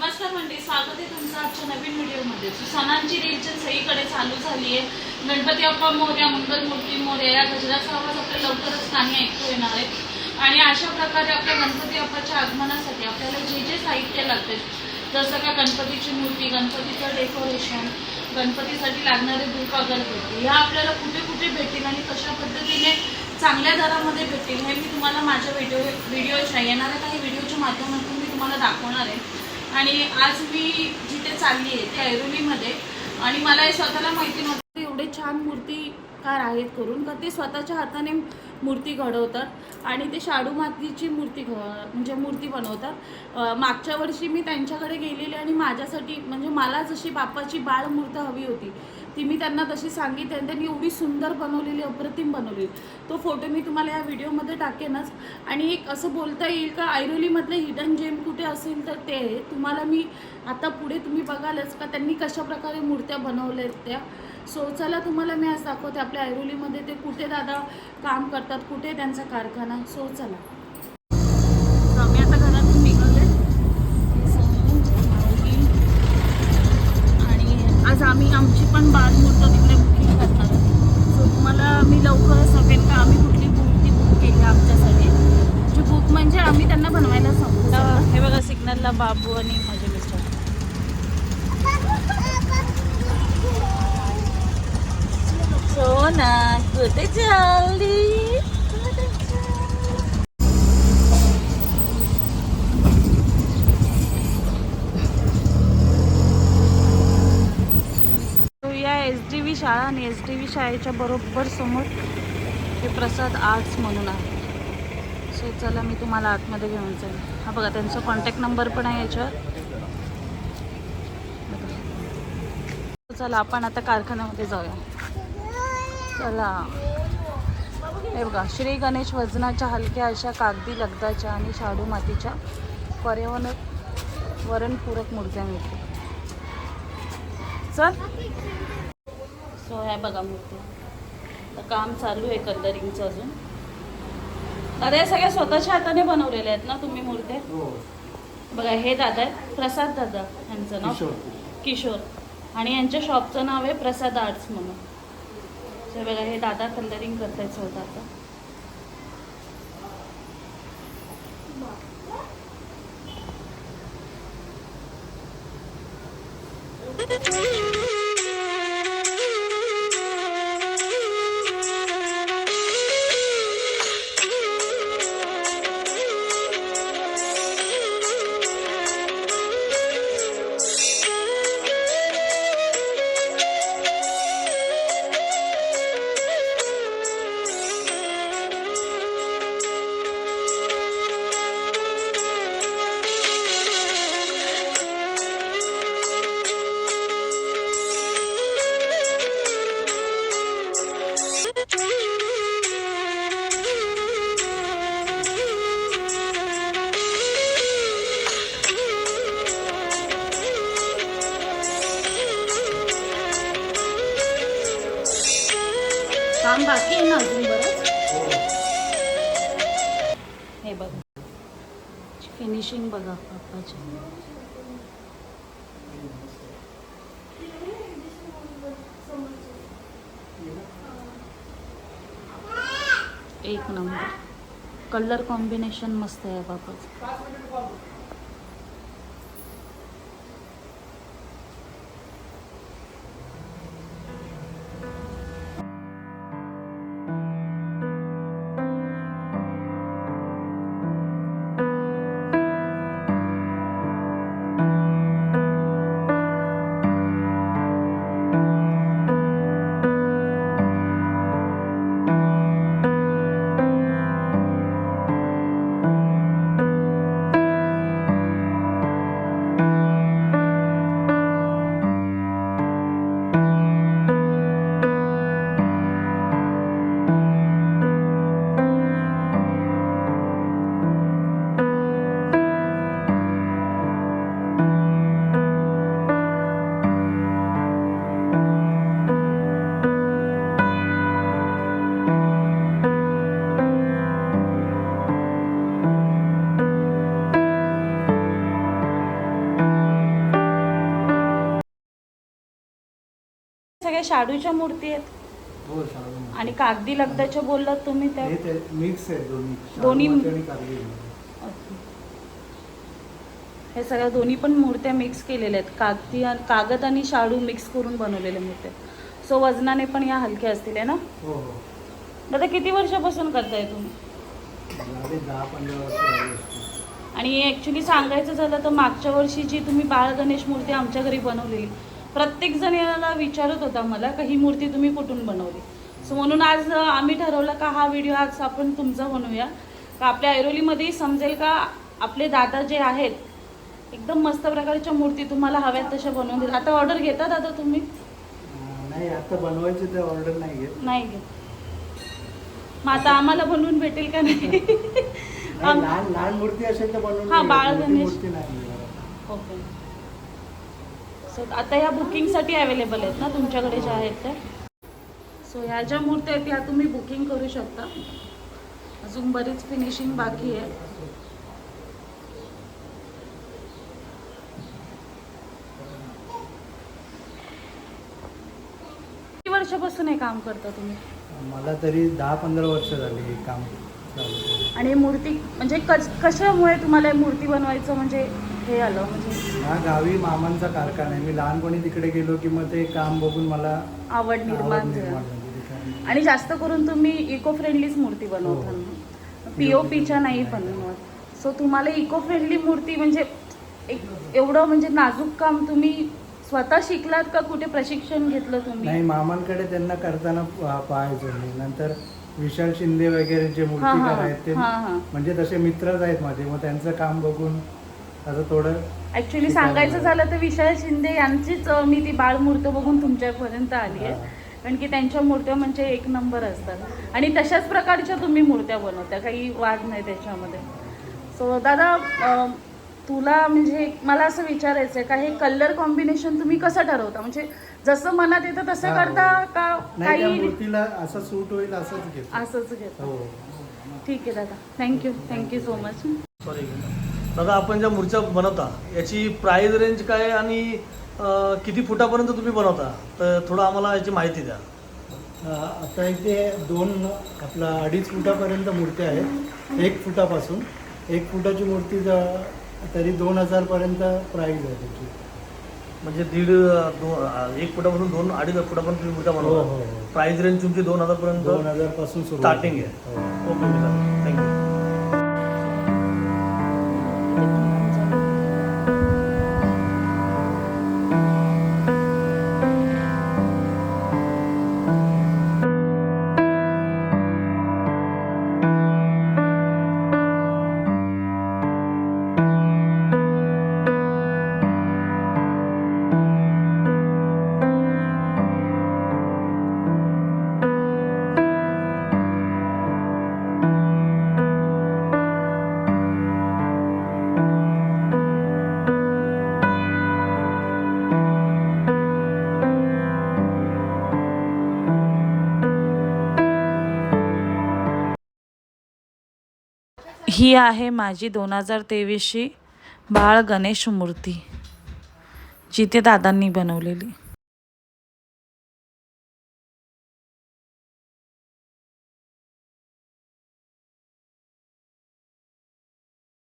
नमस्कार मंडळी स्वागत आहे तुमचं आजच्या नवीन व्हिडिओमध्ये. सो सणांची रिलचन सगळीकडे चालू झाली आहे गणपती अप्पा मोर्या मंगलमूर्ती मोर्या या गजराचा आवाज आपल्या लवकरच नाही ऐकू येणार आहे. आणि अशा प्रकारे आपल्या गणपती अप्पाच्या आगमनासाठी आपल्याला जे जे साहित्य लागते जसं का गणपतीची मूर्ती गणपतीचं डेकोरेशन गणपतीसाठी लागणारे धूप अगरबत्ती ह्या आपल्याला कुठे कुठे भेटतील आणि कशा पद्धतीने चांगल्या दरामध्ये भेटतील हे मी तुम्हाला माझ्या व्हिडिओ व्हिडिओच्या येणाऱ्या काही व्हिडिओच्या माध्यमातून मी तुम्हाला दाखवणार आहे. आणि आज मी जिथे चालली आहे ते ऐरोलीमध्ये. आणि मला हे स्वतःला माहिती नव्हतं एवढे छान मूर्ती कलाकार आहेत करून का ते स्वतःच्या हाताने मूर्ती घडवतात आणि ते शाडू मातीची मूर्ती घ म्हणजे मूर्ती बनवतात. मागच्या वर्षी मी त्यांच्याकडे गेलेली आणि माझ्यासाठी म्हणजे मला जशी बापाची बाळमूर्त हवी होती ती मी त्यांना तशी सांगितली आणि त्यांनी एवढी सुंदर बनवलेली अप्रतिम बनवली तो फोटो मी तुम्हाला या व्हिडिओमध्ये टाकेनच. आणि एक असं बोलता येईल का ऐरोलीमधलं हिडन जेम कुठे असेल तर ते आहे तुम्हाला मी आता पुढे तुम्ही बघालच का त्यांनी कशा प्रकारे मूर्त्या बनवल्या आहेत त्या. सो चला तुम्हाला मी आज दाखवते आपल्या ऐरोलीमध्ये ते कुठे दादा काम करतात कुठे त्यांचा कारखाना. सो चला. आम्ही आता घरातून निघाले. आणि आज आम्ही आमची पण बालमूर्त तिकडे बुकिंग करणार सो तुम्हाला मी लवकरच सांगेन का आम्ही कुठली मूर्ती बुक केली आहे आमच्यासाठी. जी बुक म्हणजे आम्ही त्यांना बनवायला सांगतो हे बघा सिग्नलला बाबू आणि माझे मिस्टर. हो सोना कुठे चालली या एस डी व्ही शाळा आणि एस डी व्ही शाळेच्या बरोबर समोर हे प्रसाद आर्ट्स म्हणून आहे. सो चला मी तुम्हाला आतमध्ये घेऊन जाईल. हा बघा त्यांचा कॉन्टॅक्ट नंबर पण आहे याच्यावर. चला आपण आता कारखान्यामध्ये जाऊया. चला. हे बघा श्री गणेश वजनाच्या हलक्या अशा कागदी लगदाच्या आणि शाडू मातीच्या पर्यावरण वरणपूरक मूर्त्या मिळतील. चल. सो ह्या बघा मूर्ती तर काम चालू आहे कलरिंगचं अजून. दादा या सगळ्या स्वतःच्या हाताने बनवलेल्या आहेत ना तुम्ही मूर्त्या? बघा हे दादा आहेत. प्रसाद दादा यांचं नाव. किशोर. आणि यांच्या शॉपचं नाव आहे प्रसाद आर्ट्स म्हणून. तर बघा हे दादा कलरिंग करतायचं होतं आता काम बाकी आहे ना अजून बरं? हे बघ. फिनिशिंग बघा बाप्पाची एक नंबर. कलर कॉम्बिनेशन मस्त आहे बापाचं सगळ्या शाडूच्या मूर्ती आहेत. हो शाळा आणि कागदी लगदाच्या बोललात तुम्ही त्या हे ते मिक्स आहे दोन्ही. दोन्ही- शाळू आणि कागदी हे सगळ्या दोन्ही पण मूर्त्या मिक्स केलेल्या आहेत. कागदी आणि- कागद आणि शाडू मिक्स करून बनवलेल्या मूर्त्या सो वजनाने पण या हलक्या असतील आहे ना? हो हो. दादा किती वर्षापासून करताय तुम्ही? झाले दहा पंधरा वर्ष झाली असतील. आणि ॲक्च्युली सांगायचं झालं तर मागच्या वर्षीची तुम्ही बाळ गणेश मूर्ती आमच्या घरी बनवलेली प्रत्येक जण याला विचारत होता मला का ही मूर्ती तुम्ही कुठून बनवली? सो म्हणून आज आम्ही ठरवलं का हा व्हिडिओ आज आपण तुमचा बनवूया. का आपल्या ऐरोलीमध्येही समजेल का आपले दादा जे आहेत एकदम मस्त प्रकारच्या मूर्ती तुम्हाला हव्यात तशा बनवून देतात. आता ऑर्डर घेता दादा तुम्ही? नाही आता बनवायची ते ऑर्डर नाही घेत. नाही घेत. मग आता आम्हाला बनवून भेटेल का नाही? लहान लहान मूर्ती असेल तर बनवून हा. बाळ गणेश. ओके. सो आता ह्या बुकिंगसाठी अवेलेबल आहेत ना? तुमच्याकडे ज्या आहेत त्या? सो ह्या ज्या मूर्त्या आहेत ह्या तुम्ही बुकिंग करू शकता. अजून बरीच फिनिशिंग बाकी आहे. किती वर्षापासून हे काम करता तुम्ही? मला तरी दहा पंधरा वर्ष झाली हे काम चालू. आणि मूर्ती म्हणजे कश कशामुळे तुम्हाला मूर्ती बनवायचं म्हणजे हे आलं? म्हणजे हा गावी मामांचा कारखाना आहे. मी लहानपणी तिकडे गेलो की मग ते काम बघून मला आवड आवड निर्माण निर्माण झाली. आणि जास्त करून तुम्ही इको फ्रेंडलीच मूर्ती बनवता ना पी ओ पीच्या नाही बनवत सो तुम्हाला इको फ्रेंडली मूर्ती म्हणजे एक एवढं म्हणजे नाजूक काम तुम्ही स्वतः शिकलात का? कुठे प्रशिक्षण घेतलं तुम्ही? नाही मामांकडे त्यांना करताना पा- पाहायचो मी. नंतर विशाल शिंदे वगैरे जे हा मूर्तिकार हा. आहेत ते हा हा. म्हणजे तसे मित्रच आहेत माझे. मग त्यांचं काम बघून असं थोडं ऍक्च्युली सांगायचं. झालं तर विशाल शिंदे यांचीच मी ती बाळमूर्त बघून तुमच्यापर्यंत आली आहे. हा. कारण की त्यांच्या मूर्त्या म्हणजे एक नंबर असतात. आणि तशाच प्रकारच्या तुम्ही मूर्त्या बनवता काही वाद नाही त्याच्यामध्ये. सो दादा तुला म्हणजे मला असं विचारायचं आहे का हे कलर कॉम्बिनेशन तुम्ही कसं ठरवता? म्हणजे जसं मनात येतं तसं हा, हो. करता का काही मूर्तीला असं सूट होईल असंच घेतो. असंच घेता. हो. ठीक आहे दादा. Thank you thank you so much sorry दादा आपण ज्या मूर्त्या बनवता याची प्राइस रेंज काय आणि अं, किती फुटापर्यंत तुम्ही बनवता? तर थोडं आम्हाला याची माहिती द्या. अं, आता इथे दोन आपला अडीच फुटापर्यंत मूर्त्या आहेत. एक फुटापासून. एक फुटाची मूर्ती ज- तरी दोन हजारपर्यंत प्राईज आहे त्याची. म्हणजे दीड अं, दो अं, एक फुटापासून दोन अडीच फुटापर्यंत तुम्ही मूर्त्या हो हो बनवता हो. प्राइस रेंज तुमची दोन हजारपर्यंत दोन हजारपासून सुरू Starting आहे. हो. ओके थँक्यू ही आहे माझी दोन हजार तेवीसची बाळ गणेश मूर्ती जिथे दादांनी बनवलेली.